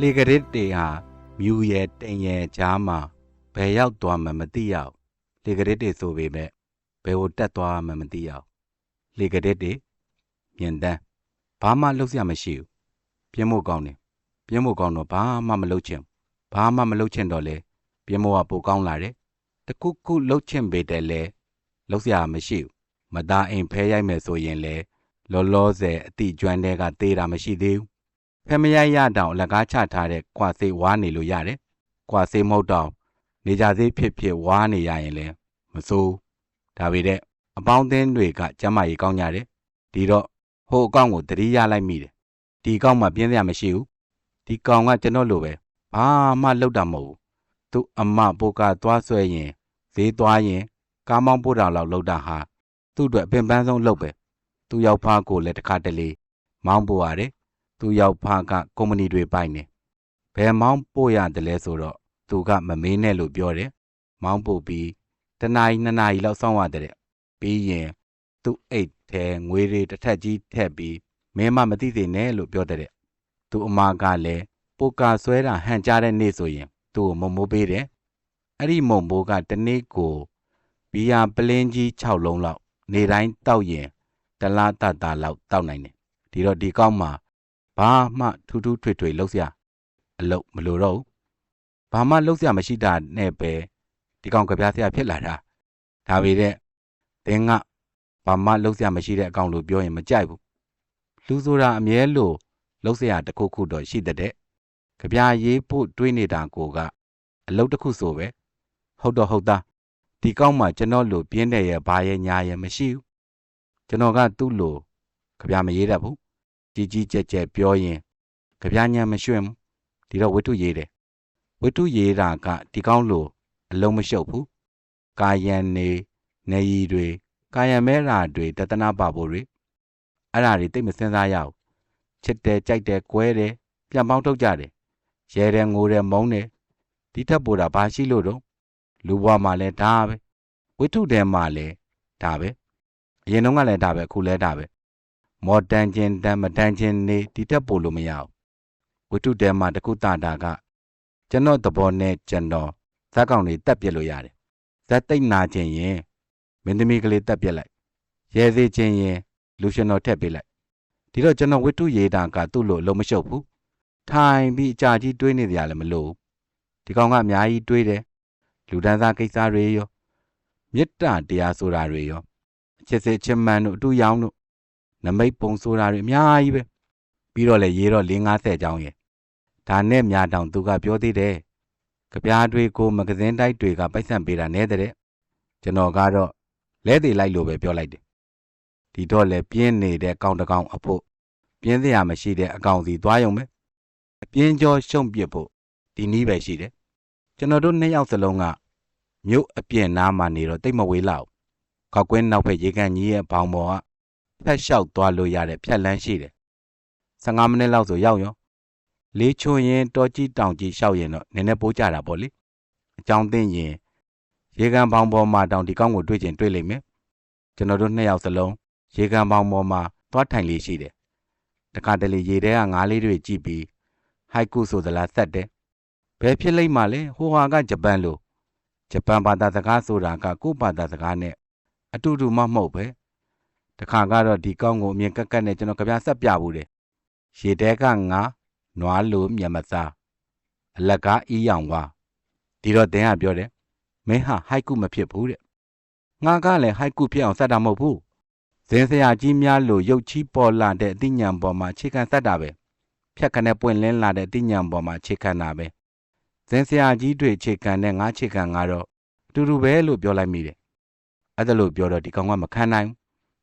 လှေကရစ်တွေဟာမြူရဲတိမ်ရဲကြားမှာဘယ်ရောက်သွားမှမသိရဘူးလှေကရစ်တွေဆိုပေမဲ့ဘယ်ကိုတက်သွားမှမသိရဘူးလှေကရစ်တွေမြင်တမ်းဘာမှလုပ်စရာမရှိဘူးပြင်းမို့ကောင်းတယ်ပြင်းမို့ကောင်းတော့ဘာမှမလုပ်ချင်ဘူးဘာမှမလုပ်ချင်တော့လေပြင်းမို့ကပိုကောင်းလာတယ်တခုခုလုပ်ချင်ပေတယ်လေလုပ်စရာမရှိဘူးမသားအိမ်ဖဲရိုက်မယ်ဆိုရင်လေလောလောဆယ်အတိကျွမ်းတဲ့ကသေးတာမရှိသေးဘူး ဖက်မရိုက်ရတောင်အလကားချထားတဲ့ကွာစေးဝါနေလို့ရတယ်။ကွာစေးမဟုတ်တော့နေကြစေးဖြစ်ဖြစ်ဝါနေရရင်လည်းမစိုး။ဒါပေတဲ့အပေါင်းအသင်းတွေကကျမ်းမာရေးကောင်းကြတယ်။ဒီတော့ဟိုအကောင့်ကိုတတိရလိုက်မိတယ်။ဒီအကောင့်မှာပြင်းစရာမရှိဘူး။ဒီကောင်ကကျွန်တော်လိုပဲဘာမှလုပ်တာမဟုတ်ဘူး။သူအမပိုကသွားဆွဲရင်ဈေးသွားရင်ကားမောင်းပို့တာလောက်လုပ်တာဟာသူ့အတွက်အပင်ပန်းဆုံးလုပ်ပဲ။သူ့ရောက်ဖားကိုလည်းတစ်ခါတလေမောင်းပို့ရတယ်။ သူရောက်ဖားကကုမ္ပဏီတွေပိုင်နေဘယ်မောင်းပို့ရတယ်လဲဆိုတော့သူကမမေးနဲ့လို့ပြောတယ်မောင်းပို့ပြီးတနားရီနှစ်နာရီလောက်စောင့်ရတယ်ပြီးရင်သူ့အိတ်ထဲငွေတွေတစ်ထက်ကြီးထည့်ပြီးမင်းမမသိသေးနဲ့လို့ပြောတဲ့သူအမကလည်းပိုကာဆွဲတာဟန်ကြတဲ့နေ့ဆိုရင်သူ့ကိုမုံမိုးပေးတယ်အဲ့ဒီမုံမိုးကတနေ့ကိုဘီယာပလင်းကြီး6လုံးလောက် နေတိုင်းတောက်ရင်တလားတတာလောက်တောက်နိုင်တယ်ဒီတော့ဒီကောက်မှာ ဘာမှထူးထူးထွေထွေလှုပ်ရှားအလုပ်မလိုတော့ဘူးဘာမှလှုပ်ရှားမရှိတာနဲ့ပဲဒီကောင်ကြပြားဆရာဖြစ်လာတာဒါပေမဲ့တင်းကဘာမှလှုပ်ရှားမရှိတဲ့အကောင်လို့ပြောရင်မကြိုက်ဘူးလူဆိုတာအမြဲလိုလှုပ်ရှားတစ်ခုခုတော့ရှိတဲ့တဲ့ကြပြားရေးဖို့တွေးနေတာကိုကအလုပ်တစ်ခုဆိုပဲဟုတ်တော့ဟုတ်သားဒီကောက်မှာကျွန်တော်လိုပြင်းတယ်ရဲ့ဘာရဲ့ညာရဲ့မရှိဘူးကျွန်တော်ကသူ့လိုကြပြားမရေးတတ်ဘူး ကြီးကြီးကျယ်ကျယ်ပြောရင်ကြပြညံမရွှင်ဘူးဒီတော့ဝိတုရေးတယ်ဝိတုရေးတာကဒီကောင်းလို့အလုံးမရှုပ်ဘူးကာယံနေနေရီတွေကာယံမဲရာတွေတသနာပါဖို့တွေအဲ့ဒါတွေတိတ်မစင်စားရဘူးချစ်တယ်ကြိုက်တယ်ကွဲတယ်ပြန်ပေါင်းထုတ်ကြတယ်ရဲတယ်ငိုတယ်မုန်းတယ်ဒီထက်ပိုတာဘာရှိလို့တော့လူဘွားမှာလဲဒါပဲဝိတုတဲမှာလဲဒါပဲအရင်တုန်းကလည်းဒါပဲအခုလည်းဒါပဲ မော်တန်ချင်းတန်မတန်ချင်းနေဒီတက်ပို့လို့မရဘူးဝတ္ထုတဲမှာတခုတာတာကကျွန်တော်သဘောနဲ့ကျွန်တော်ဇက်ကောင်တွေတက်ပြစ်လို့ရတယ်ဇက်သိမ့်နာခြင်းရင်မင်းသမီးကလေးတက်ပြစ်လိုက်ရဲသေးခြင်းရင်လူရှင်တော်ထက်ပေးလိုက်ဒီတော့ကျွန်တော်ဝတ္ထုရေးတာကသူ့လိုအလုံးမရှုပ်ဘူးထိုင်ပြီးအကြာကြီးတွေးနေကြရလည်းမလို့ဒီကောင်ကအများကြီးတွေးတယ်လူဒန်းစားကိစ္စတွေရောမေတ္တာတရားဆိုတာတွေရောအချစ်စစ်ချစ်မှန်တို့အတူရောင်းတို့ နမိတ်ပုံဆိုတာတွေအများကြီးပဲပြီးတော့လေရေးတော့450ကျောင်းရဲ့ဒါနဲ့မြာတောင်သူကပြောသေးတယ်ကြပြားတွေကိုမဂဇင်းတိုက်တွေကပိုက်ဆံပေးတာနဲတဲ့ကျွန်တော်ကတော့လဲသေးလိုက်လို့ပဲပြောလိုက်တယ်ဒီတော့လေပြင်းနေတဲ့ကောင်းတကောင်အဖို့ပြင်းစရာမရှိတဲ့အကောင်စီသွားရုံပဲအပြင်းကျော်ရှုံပစ်ဖို့ဒီနည်းပဲရှိတယ်ကျွန်တော်တို့နှစ်ယောက်စလုံးကမြို့အပြင်နားမှာနေတော့တိတ်မဝေးလောက်ခောက်ကွင်းနောက်ဖက်ရေကန်ကြီးရဲ့ဘောင်ပေါ်က ဖက်လျှောက်သွားလို့ရတဲ့ဖြတ်လန်းရှိတယ်15မိနစ်လောက်ဆိုရောက်ရောလေးချွန်ရင်တောကြီးတောင်ကြီးလျှောက်ရင်တော့နည်းနည်းပိုးကြတာပေါ့လေအကြောင်းသိရင်ရေကန်ပေါင်ပေါ်မှာတောင်ဒီကောင်းကိုတွေ့ကျင်တွေ့လိမ့်မယ်ကျွန်တော်တို့နှစ်ယောက်စလုံးရေကန်ပေါင်ပေါ်မှာသွားထိုင်လေးရှိတယ်တခါတလေရေထဲကငါးလေးတွေကြည့်ပြီးဟိုက်ကုဆိုသလားဆက်တယ်ဘယ်ဖြစ်လိမ့်မှာလဲဟိုဟာကဂျပန်လိုဂျပန်ဘာသာစကားဆိုတာကကိုယ့်ဘာသာစကားနဲ့အတူတူမှမဟုတ်ပဲ တခါကတော့ဒီကောင်းကိုအမြင်ကက်ကက်နဲ့ကျွန်တော်ကြပြဆက်ပြဘူးတယ်ရေတဲကငါနွားလိုမြတ်မစားအလကားအီးရောင်ဝါဒီတော့တင်းကပြောတယ်မင်းဟာဟိုက်ကုမဖြစ်ဘူးတဲ့ငါကလည်းဟိုက်ကုဖြစ်အောင်ဆက်တာမဟုတ်ဘူးဇင်းစရာကြီးများလို့ရုပ်ချီးပေါ်လာတဲ့အသိဉာဏ်ပေါ်မှာခြေခံဆက်တာပဲဖြတ်ခနဲ့ပွင့်လင်းလာတဲ့အသိဉာဏ်ပေါ်မှာခြေခံတာပဲဇင်းစရာကြီးတွေခြေခံတဲ့ငါခြေခံကတော့အတူတူပဲလို့ပြောလိုက်မိတယ်အဲ့ဒါလို့ပြောတော့ဒီကောင်ကမခံနိုင်ဘူး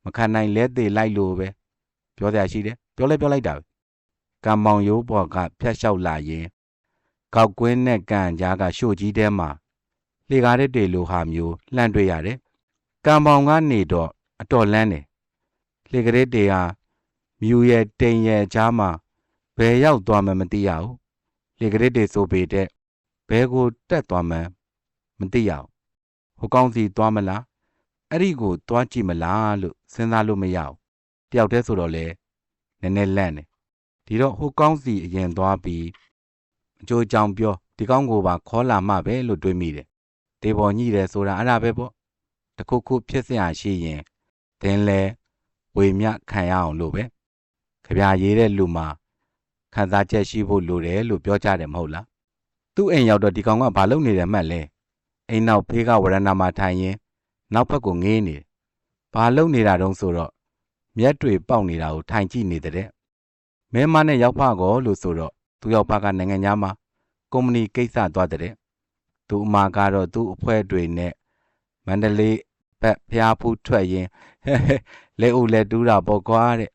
မခံနိုင်လဲသေးလိုက်လို့ပဲပြောစရာရှိတယ်ပြောလဲပြောလိုက်တာပဲကံမောင်ရိုးပေါ်ကဖြတ်လျှောက်လာရင်ကောက်ကွင်းနဲ့ကံကြားကရှို့ကြီးထဲမှာလေကားတဲ့တွေလိုဟာမျိုးလှမ်းတွေ့ရတယ်ကံမောင်ကနေတော့အတော်လန်းတယ်လေကလေးတွေဟာမြူရဲ့တိမ်ရဲ့ကြားမှာဘယ်ရောက်သွားမှမသိရဘူးလေကလေးတွေဆိုပေတဲ့ဘဲကိုတက်သွားမှမသိရဘူးဟိုကောင်းစီသွားမလား အဲ့ဒီကိုတွားကြည့်မလားလို့စဉ်းစားလို့မရဘူးတယောက်တည်းဆိုတော့လေနည်းနည်းလန့်တယ်ဒီတော့ဟိုကောင်းစီအရင်သွားပြီးအကျိုးကြောင်ပြောဒီကောင်းကိုပါခေါ်လာမှပဲလို့တွေးမိတယ်ဒေဘော်ညိတယ်ဆိုတာအဲ့ဒါပဲပေါ့တခုခုဖြစ်စရာရှိရင်သင်လဲဝေမျှခံရအောင်လို့ပဲကြပြရေးတဲ့လူမှာခံစားချက်ရှိဖို့လိုတယ်လို့ပြောကြတယ်မဟုတ်လားသူ့အိမ်ရောက်တော့ဒီကောင်ကဘာလုပ်နေတယ်မှတ်လဲအိမ်နောက်ဖေးကဝရဏာမှာထိုင်ရင် နောက်ဘက်ကိုငေးနေတယ်ဘာလုပ်နေတာတုံးဆိုတော့မျက်တွေပေါက်နေတာကိုထိုင်ကြည့်နေတဲ့မဲမနဲ့ရောက်ဖကောလို့ဆိုတော့သူရောက်ဖကနိုင်ငံသားမှာကုမ္ပဏီကိစ္စသွားတဲ့သူအမာကတော့သူ့အဖွဲ့တွေနဲ့မန္တလေးဘက်ဖျားဖူးထွက်ရင်ဟဲဟဲလက်ဦးလက်တူးတာပေါ့ကွာတဲ့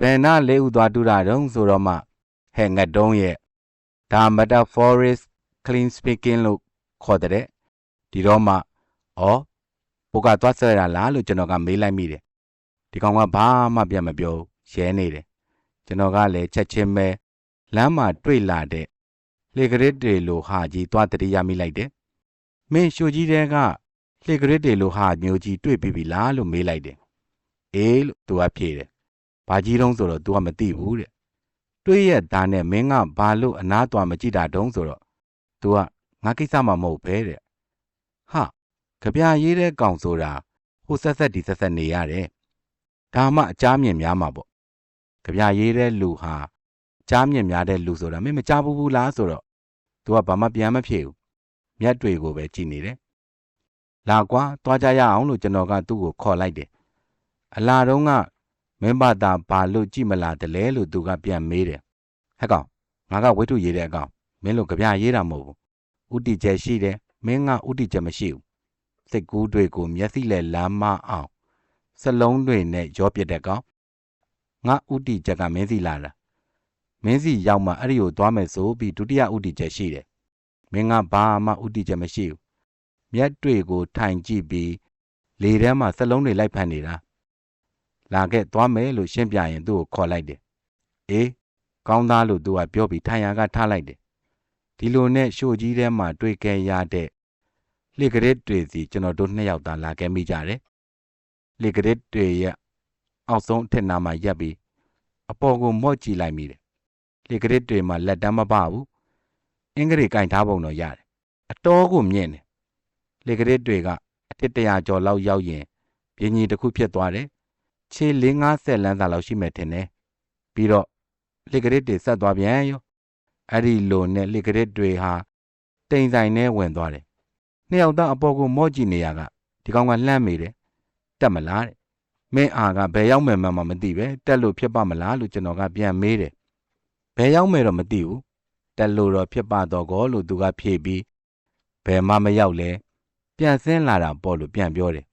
ဘယ်နာလက်ဦးသွားတူးတာတုံးဆိုတော့မှဟဲ့ငတ်တုံးရဲ့ဒါ metaphorist clean speaking လို့ခေါ်တဲ့ဒီတော့မှဩ ဘုကသွားဆွဲတာလားလို့ကျွန်တော်ကမေးလိုက်မိတယ်ဒီကောင်ကဘာမှပြန်မပြောရဲနေတယ်ကျွန်တော်ကလည်းချက်ချင်းပဲလမ်းမှာတွေ့လာတဲ့လေကရစ်တွေလိုဟာကြီးသွားတတိယမိလိုက်တယ်မင်းရှိုကြီးတဲ့ကလေကရစ်တွေလိုဟာမျိုးကြီးတွေ့ပြီပြီလားလို့မေးလိုက်တယ်အေးလို့သူကဖြေတယ်ဘာကြီးတုံးဆိုတော့ तू ကမသိဘူးတဲ့တွေးရသားနဲ့မင်းကဘာလို့အနားသွားမကြည့်တာတုံးဆိုတော့ तू ကငါကိစ္စမှမဟုတ်ပဲတဲ့ဟာ ကြပြရေးတဲ့ကောင်ဆိုတာဟိုဆက်ဆက်ဒီဆက်ဆက်နေရတယ်ဒါမှအချားမြင်များမှာပေါ့ကြပြရေးတဲ့လူဟာကြားမြင့်များတဲ့လူဆိုတာမင်းမကြားဘူးဘူးလားဆိုတော့ तू ကဘာမှပြန်မဖြေဘူးမျက်တွေကိုပဲကြည့်နေတယ်လာကွာသွားကြရအောင်လို့ကျွန်တော်ကသူ့ကိုခေါ်လိုက်တယ်အလာတုံးကမင်းဘာသာဘာလို့ကြည့်မလာတလဲလို့သူကပြန်မေးတယ်ဟဲ့ကောင်ငါကဝိထုရေးတဲ့အကောင်မင်းလို့ကြပြရေးတာမဟုတ်ဘူးဥတီကျဲရှိတယ်မင်းကဥတီကျဲမရှိဘူး စိတ်ကူးတွေကို မျက်စိနဲ့လမ်းမအောင်စလုံးတွေနဲ့ရောပြတဲ့ကောင်ငါဥတီကျက်ကမင်းစီလာတာမင်းစီရောက်မှအဲ့ဒီကိုသွားမယ်ဆိုပြီးဒုတိယဥတီချက်ရှိတယ်မင်းကဘာမှဥတီချက်မရှိဘူးမျက်တွေကိုထိုင်ကြည့်ပြီးလေထဲမှာစလုံးတွေလိုက်ဖက်နေတာလာခဲ့သွားမယ်လို့ရှင်းပြရင်သူ့ကိုခေါ်လိုက်တယ်အေးကောင်းသားလို့သူကပြောပြီးထိုင်ရကထားလိုက်တယ်ဒီလိုနဲ့ရှို့ကြီးထဲမှာတွေ့ခဲ့ရတဲ့ လေကရစ်တွေစီကျွန်တော်တို့နှစ်ယောက်သာလာခဲ့မိကြတယ်လေကရစ်တွေရဲ့အောက်ဆုံးအထက်နားမှာရက်ပြီးအပေါ်ကိုမော့ကြည့်လိုက်မိတယ်လေကရစ်တွေမှာလက်တမ်းမပဘူးအင်္ဂရိကင်ထားပုံတော့ရတယ်အတော်ကိုမြင့်တယ်လေကရစ်တွေကအထစ်တရာကျော်လောက်ရောက်ရင်ပြင်းကြီးတစ်ခုဖြစ်သွားတယ်ခြေ၄50လမ်းသာလောက်ရှိမယ်ထင်တယ်ပြီးတော့လေကရစ်တွေဆက်သွားပြန်ရောအဲ့ဒီလိုနဲ့လေကရစ်တွေဟာတိမ်ဆိုင်နဲ့ဝင်သွားတယ် နှစ်ယောက်သားအပေါ်ကိုမော့ကြည့်နေရကဒီကောင်ကလှမ်းမိတယ်တက်မလားတဲ့မင်းအာကဘယ်ရောက်မယ်မှမသိပဲတက်လို့ဖြစ်ပါမလားလို့ကျွန်တော်ကပြန်မေးတယ်ဘယ်ရောက်မယ်တော့မသိဘူးတက်လို့တော့ဖြစ်ပါတော့ကောလို့သူကဖြေပြီးဘယ်မှမရောက်လဲပြန်ဆင်းလာတာပေါ့လို့ပြန်ပြောတယ်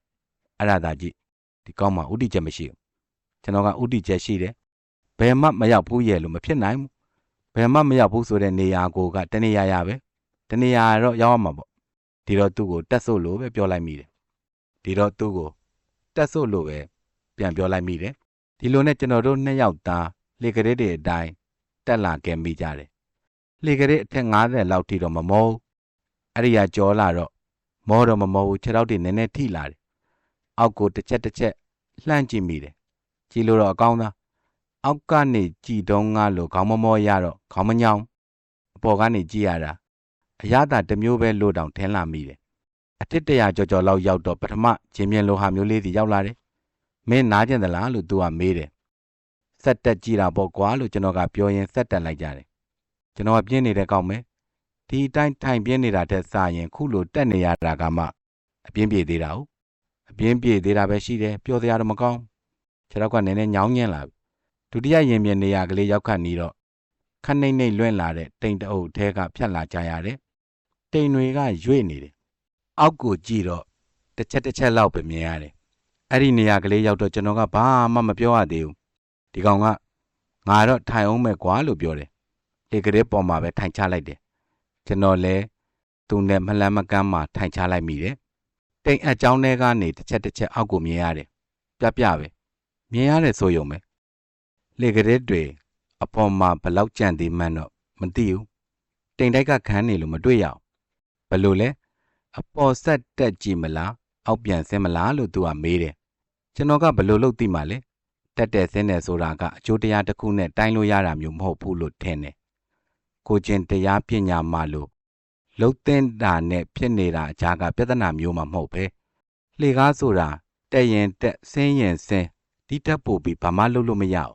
အဲ့ဒါသာကြည့်ဒီကောင်းမှဥတီချက်မရှိဘူးကျွန်တော်ကဥတီချက်ရှိတယ်ဘယ်မှမရောက်ဘူးရဲ့လို့မဖြစ်နိုင်ဘူးဘယ်မှမရောက်ဘူးဆိုတဲ့နေရာကိုကတနေရာရပဲတနေရာတော့ရောက်ရမှာပေါ့ ဒီတော့သူ့ကိုတက်ဆုပ်လို့ပဲပြောလိုက်မိတယ်ဒီတော့သူ့ကိုတက်ဆုပ်လို့ပဲပြန်ပြောလိုက်မိတယ်ဒီလိုနဲ့ကျွန်တော်တို့နှစ်ယောက်သားလေကလေးတွေအတိုင်းတက်လာခဲ့မိကြတယ်လေကလေးအထက်90လောက်ထိတော့မမောဘူးအဲ့ဒီကကြောလာတော့မောတော့မမောဘူးခြေထောက်တွေနည်းနည်းထိလာတယ်အောက်ကိုတစ်ချက်တစ်ချက်လှမ်းကြည့်မိတယ်ကြည့်လို့တော့အကောင်းသားအောက်ကနေကြည်တုံးကားလို့ခေါင်းမမောရတော့ခေါင်းမညောင်းအပေါ်ကနေကြည့်ရတာ အရသာတစ်မျိုးပဲလို့တောင်ထင်းလာမိတယ်အတစ်တရာကြော်ကြော်လောက်ရောက်တော့ပထမချင်းမြင်လိုဟာမျိုးလေးစီရောက်လာတယ်မင်းနားကျင်သလားလို့သူကမေးတယ်ဆက်တက်ကြည့်တာပေါ့ကွာလို့ကျွန်တော်ကပြောရင်ဆက်တက်လိုက်ကြတယ်ကျွန်တော်ကပြင်းနေတဲ့ကောင်းမယ်ဒီအတိုင်းထိုင်ပြင်းနေတာတဲ့စရင်ခုလိုတက်နေရတာကမှအပြင်းပြေသေးတာဟုတ်အပြင်းပြေသေးတာပဲရှိတယ်ပြောစရာတော့မကောင်းခြေတော့ကနည်းနည်းညောင်းညင်းလာပြီဒုတိယရင်မြင်နေရကလေးရောက်ခတ်နေတော့ခနှိမ့်နှိမ့်လွင့်လာတဲ့တိမ်တအုပ်ထဲကဖြတ်လာကြရတယ် တိမ်တွေကရွေ့နေတယ်အောက်ကိုကြည့်တော့တစ်ချက်တစ်ချက်လောက်ပဲမြင်ရတယ်အဲ့ဒီနေရာကလေးရောက်တော့ကျွန်တော်ကဘာမှမပြောရသေးဘူးဒီကောင်ကငါတော့ထိုင်အောင်မဲ့ကွာလို့ပြောတယ်လေကလေးပေါ်မှာပဲထိုင်ချလိုက်တယ်ကျွန်တော်လည်းသူနဲ့မလန်းမကမ်းမှာထိုင်ချလိုက်မိတယ်တိမ်အကြောင်းထဲကနေတစ်ချက်တစ်ချက်အောက်ကိုမြင်ရတယ်ပြပြပဲမြင်ရတယ်ဆိုရုံပဲလေကလေးတွေအပေါ်မှာဘလောက်ကြံသေးမှန်းတော့မသိဘူးတိမ်တိုက်ကခန်းနေလို့မတွေ့ရအောင် ဘလို့လဲအပေါ်ဆက်တက်ကြည့်မလားအောက်ပြန်ဆင်းမလားလို့သူကမေးတယ်ကျွန်တော်ကဘလို့လုပ်သိမှလဲတက်တဲ့ဆင်းတယ်ဆိုတာကအကျိုးတရားတစ်ခုနဲ့တိုင်းလို့ရတာမျိုးမဟုတ်ဘူးလို့ထင်တယ်ကိုချင်းတရားပညာမှလို့လှုပ်သိမ်းတာနဲ့ဖြစ်နေတာအကြားကပြဿနာမျိုးမှမဟုတ်ပဲလှေကားဆိုတာတက်ရင်တက်ဆင်းရင်ဆင်းဒီတက်ပို့ပြီးဘာမှလုပ်လို့မရအောင်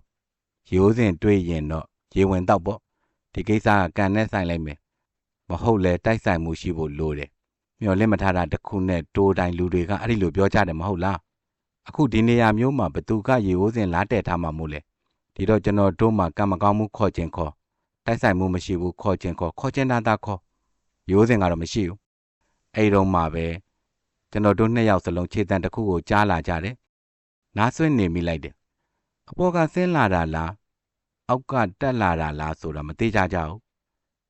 ရိုးစင်တွေးရင်တော့ရေဝင်တော့ပေါ့ဒီကိစ္စကကန်နဲ့ဆိုင်လိုက်မယ် မဟုတ်လဲတိုက်ဆိုင်မှုရှိဖို့လိုတယ်မျော်လင့်မထားတာတစ်ခုနဲ့တိုးတိုင်းလူတွေကအဲ့ဒီလိုပြောကြတယ်မဟုတ်လားအခုဒီနေရာမျိုးမှာဘသူကရေရိုးစင်လားတဲ့ထားမှမို့လဲဒီတော့ကျွန်တော်တို့မှကံမကောင်းမှုခေါ်ခြင်းခေါ်တိုက်ဆိုင်မှုမရှိဘူးခေါ်ခြင်းခေါ်ခေါ်ခြင်းတာတာခေါ်ရိုးစင်ကတော့မရှိဘူးအဲ့တော့မှပဲကျွန်တော်တို့နှစ်ယောက်စလုံးခြေတံတစ်ခုကိုကြားလာကြတယ်နားဆွနေမိလိုက်တယ်အပေါ်ကဆင်းလာတာလားအောက်ကတက်လာတာလားဆိုတာမသိကြကြဘူး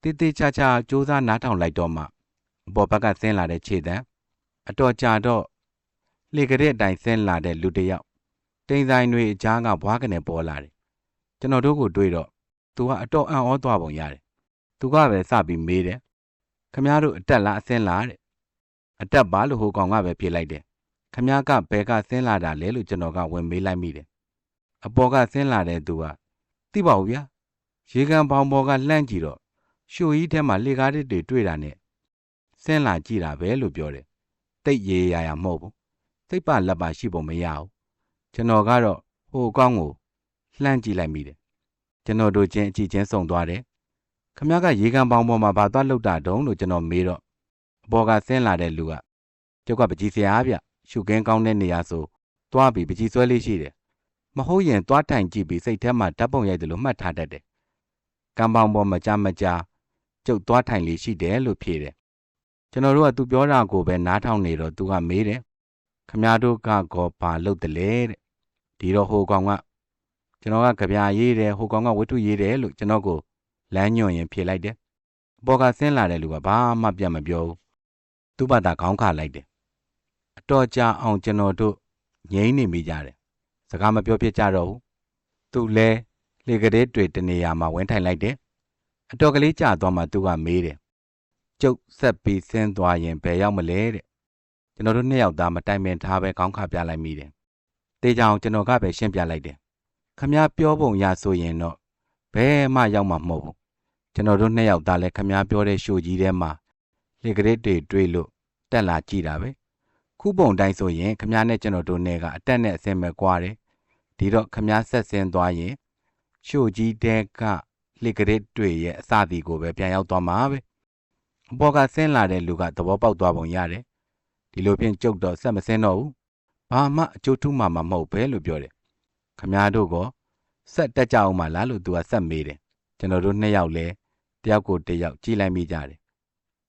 တေးသေးချာချာစူးစမ်းနားထောင်လိုက်တော့မှအပေါ်ဘက်ကဆင်းလာတဲ့ခြေတံအတော်ကြာတော့လေကတဲ့အတိုင်းဆင်းလာတဲ့လူတစ်ယောက်တိမ်ဆိုင်တွေအကြားကဘွားကနေပေါ်လာတယ်ကျွန်တော်တို့ကိုတွေ့တော့သူကအတော်အံ့ဩသွားပုံရတယ်သူကပဲစပြီးမေးတယ်ခမည်းတော်အတက်လားအဆင်းလားတဲ့အတက်ပါလို့ဟိုကောင်ကပဲဖြေလိုက်တယ်ခမည်းကဘဲကဆင်းလာတာလဲလို့ကျွန်တော်ကဝင်မေးလိုက်မိတယ်အပေါ်ကဆင်းလာတဲ့သူကသိပါဘူးဗျာရေကန်ပေါင်ပေါ်ကလှမ်းကြည့်တော့ ရှိုကြီးထဲမှာလေကားတွေတွေ့တာနဲ့ဆင်းလာကြည့်တာပဲလို့ပြောတယ်တိတ်ရေရရမဟုတ်ဘူးစိတ်ပလက်ပါရှိပုံမရဘူးကျွန်တော်ကတော့ဟိုကောင်းကိုလှမ်းကြည့်လိုက်မိတယ်ကျွန်တော်တို့ချင်းအကြည့်ချင်းစုံသွားတယ်ခမကရေကန်ပေါင်ပေါ်မှာဘာသွားလောက်တာတုံးလို့ကျွန်တော်မေးတော့အပေါ်ကဆင်းလာတဲ့လူကကျုပ်ကပကြီးစရာဗျရှုကင်းကောင်းတဲ့နေရာဆိုသွားပြီးပကြီးဆွဲလေးရှိတယ်မဟုတ်ရင်သွားထိုင်ကြည့်ပြီးစိတ်ထဲမှာဓာတ်ပုံရိုက်တယ်လို့မှတ်ထားတတ်တယ်ကံပေါင်ပေါ်မကြမကြာ ကျုပ်သွားထိုင်လေးရှိတယ်လို့ဖြေတယ်ကျွန်တော်တို့ကသူပြောတာကိုပဲနားထောင်နေတော့သူကမေးတယ်ခမည်းတော်ကကောဘာလုပ်တယ်လဲတဲ့ဒီတော့ဟိုကောင်ကကျွန်တော်ကကြပြရေးတယ်ဟိုကောင်ကဝတ္ထုရေးတယ်လို့ကျွန်တော်ကိုလမ်းညွှန်ရင်ဖြေလိုက်တယ်အပေါ်ကဆင်းလာတဲ့လူကဘာမှပြန်မပြောဘူးသူ့ဘာသာခေါင်းခါလိုက်တယ်အတော်ကြာအောင်ကျွန်တော်တို့ငြိမ့်နေမိကြတယ်စကားမပြောဖြစ်ကြတော့ဘူးသူလဲလေကလေးတွေတနေရာမှာဝင်ထိုင်လိုက်တယ် အတော်ကလေးကြာသွားမှသူကမေးတယ်ကျုပ်ဆက်ပြီးဆင်းသွားရင်ဘယ်ရောက်မလဲတဲ့ကျွန်တော်တို့နှစ်ယောက်သားမတိုင်ပင်ထားပဲခေါင်းခါပြလိုက်မိတယ်တေးကြောင်ကျွန်တော်ကပဲရှင်းပြလိုက်တယ်ခမည်းပြောပုံရဆိုရင်တော့ဘယ်မှရောက်မှာမဟုတ်ဘူးကျွန်တော်တို့နှစ်ယောက်သားလည်းခမည်းပြောတဲ့ရှိုကြီးထဲမှာလေကလေးတွေတွေးလို့တက်လာကြည့်တာပဲခုပုံတိုင်းဆိုရင်ခမည်းနဲ့ကျွန်တော်တို့နဲ့ကအတက်နဲ့အစင်ပဲကွာတယ်ဒီတော့ခမည်းဆက်ဆင်းသွားရင်ရှိုကြီးတဲက လေကလေးတွေရဲ့အစသည်ကိုပဲပြန်ရောက်သွားမှာပဲအပေါ်ကဆင်းလာတဲ့လူကသဘောပေါက်သွားပုံရတယ်ဒီလိုဖြင့်ကြုတ်တော့ဆက်မဆင်းတော့ဘူးဘာမှအကျိုးထူးမှမမဟုတ်ပဲလို့ပြောတယ်ခမားတို့ကဆက်တက်ကြအောင်မလားလို့သူကဆက်မေးတယ်ကျွန်တော်တို့နှစ်ယောက်လဲတယောက်ကိုတယောက်ကြည်လိုက်မိကြတယ်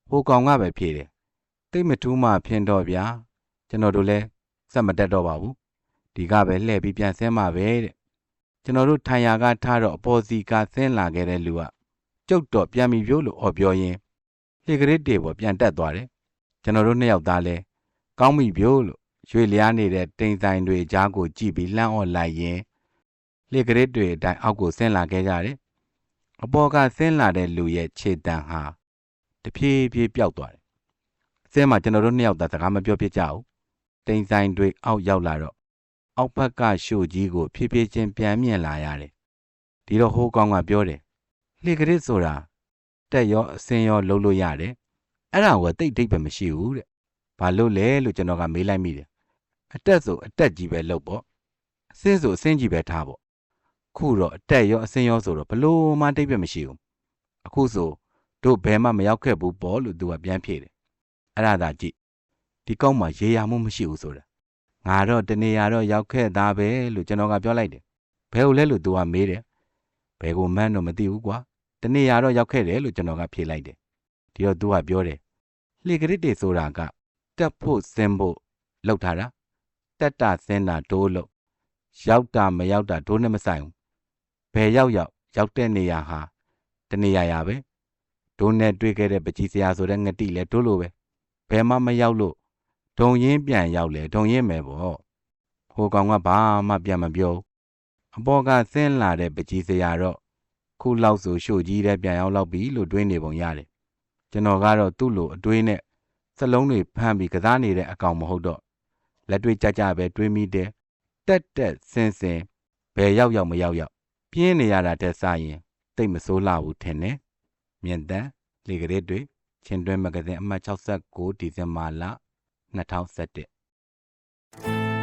ဟိုကောင်ကပဲဖြေတယ်တိတ်မထူးမှဖြင်းတော့ဗျာကျွန်တော်တို့လဲဆက်မတက်တော့ပါဘူးဒီကပဲလှည့်ပြီးပြန်ဆင်းမှာပဲတဲ့ ကျွန်တော်တို့ထိုင်ရာကထားတော့အပေါ်စီကဆင်းလာခဲ့တဲ့လူကကျုပ်တော့ပြန်ပြီပြောလို့អော်ပြောရင်းလှေကလေးတေပေါ်ပြန်တက်သွားတယ်ကျွန်တော်တို့နှစ်ယောက်သားလဲကောင်းပြီပြို့လို့ရွေလျားနေတဲ့တိမ်ဆိုင်တွေကြားကိုကြည့်ပြီးလှမ်းអော်လိုက်ရင်လေကရစ်တွေအတိုင်းအောက်ကိုဆင်းလာခဲ့ကြတယ်။အပေါ်ကဆင်းလာတဲ့လူရဲ့ခြေတံဟာတဖြည်းဖြည်းပျောက်သွားတယ်။အစဲမှာကျွန်တော်တို့နှစ်ယောက်သားစကားမပြောဖြစ်ကြဘူး။တိမ်ဆိုင်တွေအောက်ရောက်လာတော့ အောက်ဘက်ကရှို့ကြီးကိုဖြည်းဖြည်းချင်းပြန်မြင်လာရတယ်။ဒီတော့ဟိုးကောင်းကပြောတယ်။လေကရစ်ဆိုတာတက်ရောအစင်းရောလုံးလို့ရတယ်။အဲ့ဒါကတိတ်တိတ်ပဲမရှိဘူးတဲ့။ဘာလို့လဲလို့ကျွန်တော်ကမေးလိုက်မိတယ်။အတက်ဆိုအတက်ကြီးပဲလုပ်ပေါ့။အစင်းဆိုအစင်းကြီးပဲထားပေါ့။ခုတော့အတက်ရောအစင်းရောဆိုတော့ဘလို့မှတိတ်ပဲမရှိဘူး။အခုဆိုတို့ဘယ်မှမရောက်ခဲ့ဘူးပေါ့လို့သူကပြန်ဖြေတယ်။အဲ့ဒါသာကြည့်။ဒီကောက်မှရေရာမှုမရှိဘူးဆိုတာ။ ငါတော့တနေရာတော့ရောက်ခဲ့သားပဲလို့ကျွန်တော်ကပြောလိုက်တယ်။ဘယ်ကိုလဲလို့သူကမေးတယ်။ဘယ်ကိုမှန်းတော့မသိဘူးကွာ။တနေရာတော့ရောက်ခဲ့တယ်လို့ကျွန်တော်ကဖြေလိုက်တယ်။ဒီတော့သူကပြောတယ်။လှေကရစ်တွေဆိုတာကတက်ဖို့ဆင်းဖို့လောက်ထားတာတက်တာဆင်းတာဒိုးလို့ရောက်တာမရောက်တာဒိုးနဲ့မဆိုင်ဘူးဘယ်ရောက်ရောက်ရောက်တဲ့နေရာဟာတနေရာရာပဲဒိုးနဲ့တွေ့ခဲ့တဲ့ပကြီးစရာဆိုတဲ့ငတိလဲဒိုးလိုပဲဘယ်မှမရောက်လို့ ဒုံရင်းပြန်ရောက်လေဒုံရင်းမယ်ပေါ့ဟိုကောင်ကဘာမှပြန်မပြောအပေါ်ကဆင်းလာတဲ့ပကြီးစရာတော့ခုလောက်ဆိုရှို့ကြီးတဲ့ပြန်ရောက်လောက်ပြီလို့တွေးနေပုံရတယ်ကျွန်တော်ကတော့သူ့လိုအတွေးနဲ့စလုံးတွေဖမ်းပြီးကစားနေတဲ့အကောင်မဟုတ်တော့လက်တွေ့ကြကြပဲတွေးမိတယ်တက်တက်ဆင်းဆင်းဘယ်ရောက်ရောက်မရောက်ရောက်ပြင်းနေရတာတက်စားရင်တိတ်မစိုးလှဘူးထင်တယ်မြင့်တမ်းလေကရက်တွေချင်းတွဲမဂ္ဂဇင်းအမှတ်69ဒီဇင်ဘာလ 2008